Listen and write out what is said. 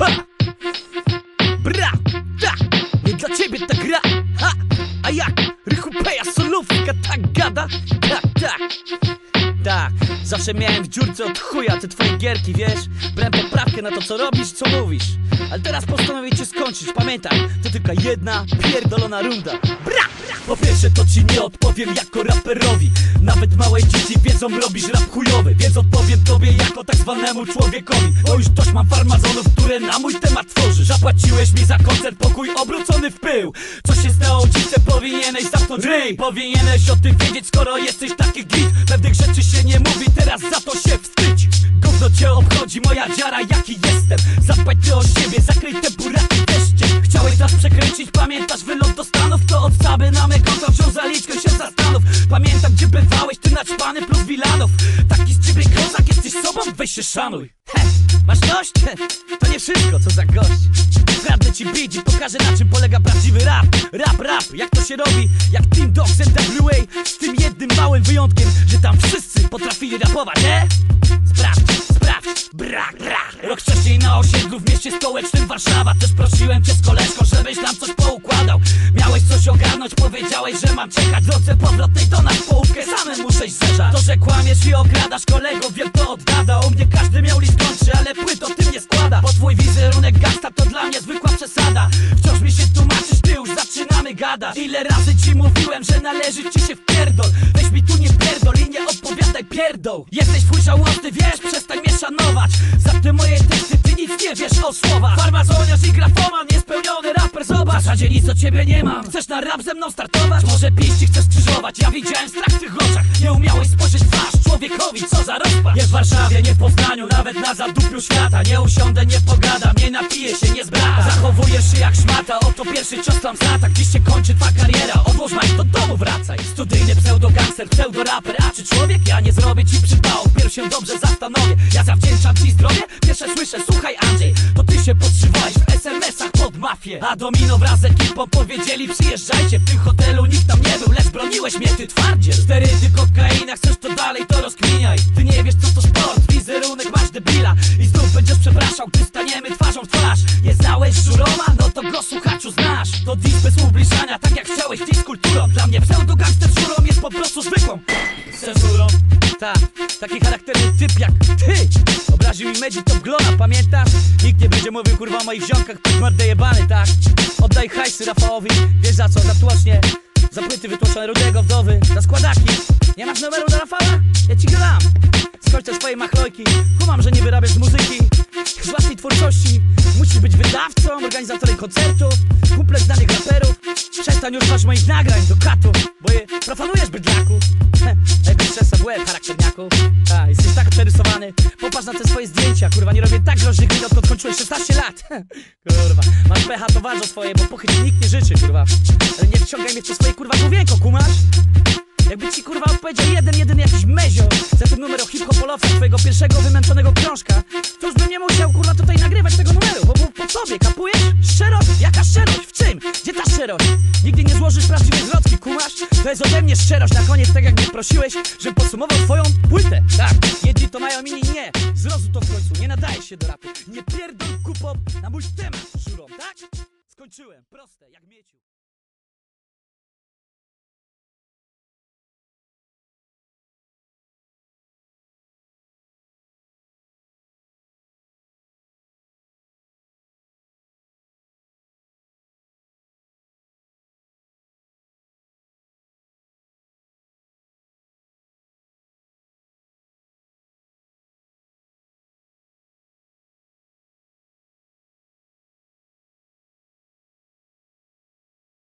Ha! Bra, tak, nie dla ciebie ta gra ha! A jak? Rychu Peja, solówka tak gada? Tak, tak tak, zawsze miałem w dziurce od chuja te twoje gierki, wiesz? Brałem poprawkę na to, co robisz, co mówisz Ale teraz postanowię cię skończyć, pamiętaj To tylko jedna pierdolona runda Bra! Po pierwsze to ci nie odpowiem jako raperowi Nawet małe wiedzą robisz rap chujowy Więc odpowiem tobie jako tak zwanemu człowiekowi. O już dość mam farmazonów, które na mój temat tworzysz Zapłaciłeś mi za koncert, pokój obrócony w pył. Co się stało ci, powinieneś zamknąć ryj? Powinieneś o tym wiedzieć, skoro jesteś taki git. Pewnych rzeczy się nie mówi, teraz za to się wstydź. Gówno cię obchodzi moja dziara, jaki jestem. Zadbaj ty o siebie, zakryj te buraki deszczem Chciałeś nas przekręcić, pamiętasz wylot do Stanów? To od na me konto wziął zaliczkę się bywałeś, ty naćpany plus Wilanów Taki z ciebie kozak, jesteś sobą, weź się szanuj. He, masz dość? He, to nie wszystko, co za gość. Prawdę ci bić i pokażę na czym polega prawdziwy rap. Rap, rap, jak to się robi? Jak Team Dogs NWA Z tym jednym małym wyjątkiem Że tam wszyscy potrafili rapować, nie? Sprawdź, sprawdź, brak, brak. Rok wcześniej na osiedlu w mieście stołecznym Warszawa. Też prosiłem cię z koleżką, żebyś nam coś że mam czekać drodze powrotnej do nas połówkę samym muszę iść To, że kłamiesz i okradasz kolego, wiem to od dawna U mnie każdy miał list kończy, ale płyt o tym nie składa. Bo twój wizerunek gasta to dla mnie zwykła przesada. Wciąż mi się tłumaczysz, ty już zaczynamy gadać. Ile razy ci mówiłem, że należy ci się wpierdol? Weź mi tu nie pierdol i nie odpowiadaj pierdol. Jesteś twój żałosny, wiesz, przestań mnie szanować. Za te moje teksty nie wiesz o słowach Farmazoniarz i grafoman, niespełniony raper, zobacz W zasadzie nic o ciebie nie mam Chcesz na rap ze mną startować? Może pięści chcesz krzyżować? Ja widziałem strach w tych oczach Warszawie, nie w Poznaniu, nawet na zadupiu świata. Nie usiądę, nie pogadam, nie napiję się, nie zbra Zachowujesz się jak szmata, oto pierwszy cios tam z lata. Dziś się kończy twa kariera, odłóż majk, do domu wracaj. Studyjny pseudogangster, pseudoraper, a czy człowiek? Ja nie zrobię ci przypału, pierw się dobrze zastanowię. Ja zawdzięczam ci zdrowie, pierwsze słyszę, słuchaj Andrzej To ty się podszywałeś w SMS-ach pod mafię. A Domino wraz z ekipą powiedzieli przyjeżdżajcie. W tym hotelu nikt tam nie był, lecz broniłeś mnie ty twardziel. Sterydy, kokaina, chcesz to dalej, to rozkminiaj. Ty nie wiesz przepraszał, gdy staniemy twarzą w twarz Nie znałeś żuroma? No to go słuchaczu znasz To dis bez ubliżania, tak jak chciałeś dis kulturą Dla mnie pseudogangster żurą jest po prostu zwykłą Cenzurą tak, taki charakterny typ jak ty Obraził mi Medzi Top Glona, pamiętasz? Nikt nie będzie mówił kurwa o moich ziomkach pod mordę jebany, tak? Oddaj hajsy Rafałowi, wiesz za co? Za tłocznie Za płyty wytłoczone rudego wdowy Za składaki Nie masz numeru do Rafała? Ja ci go dam Skończ te swoje machlojki Kumam, że nie wyrabiasz muzyki organizatorem koncertów Kumplem znanych raperów. Przestań używać moich nagrań do katu Bo je profanujesz bydlaku. Lepiej przestaw łeb, charakterniaku A, jesteś tak przerysowany Popatrz na te swoje zdjęcia. Kurwa, nie robię tak groźnych minut, odkąd kończyłeś 16 lat. Kurwa, masz pecha, to ważne swoje Bo pochyć nikt nie życzy, kurwa. Nie wciągaj mnie w swoje kurwa główienko, kumasz? Jakby ci kurwa odpowiedział jeden, jedyny jakiś mezio Za ten numer o hip-hopolowca twojego pierwszego wymęczonego krążka To już bym nie musiał kurwa tutaj nagrywać tego numeru sobie, kapujesz? Szczerość? Jaka szczerość? W czym? Gdzie ta szczerość? Nigdy nie złożysz prawdziwej zwrotki, kumasz? To jest ode mnie szczerość na koniec, tak jak mnie prosiłeś Żebym podsumował twoją płytę Tak, jedni to mają, inni nie Zrozum to w końcu, nie nadaje się do rapu Nie pierdol kupą na mój temat, żurą, tak? Skończyłem, proste, jak mieciu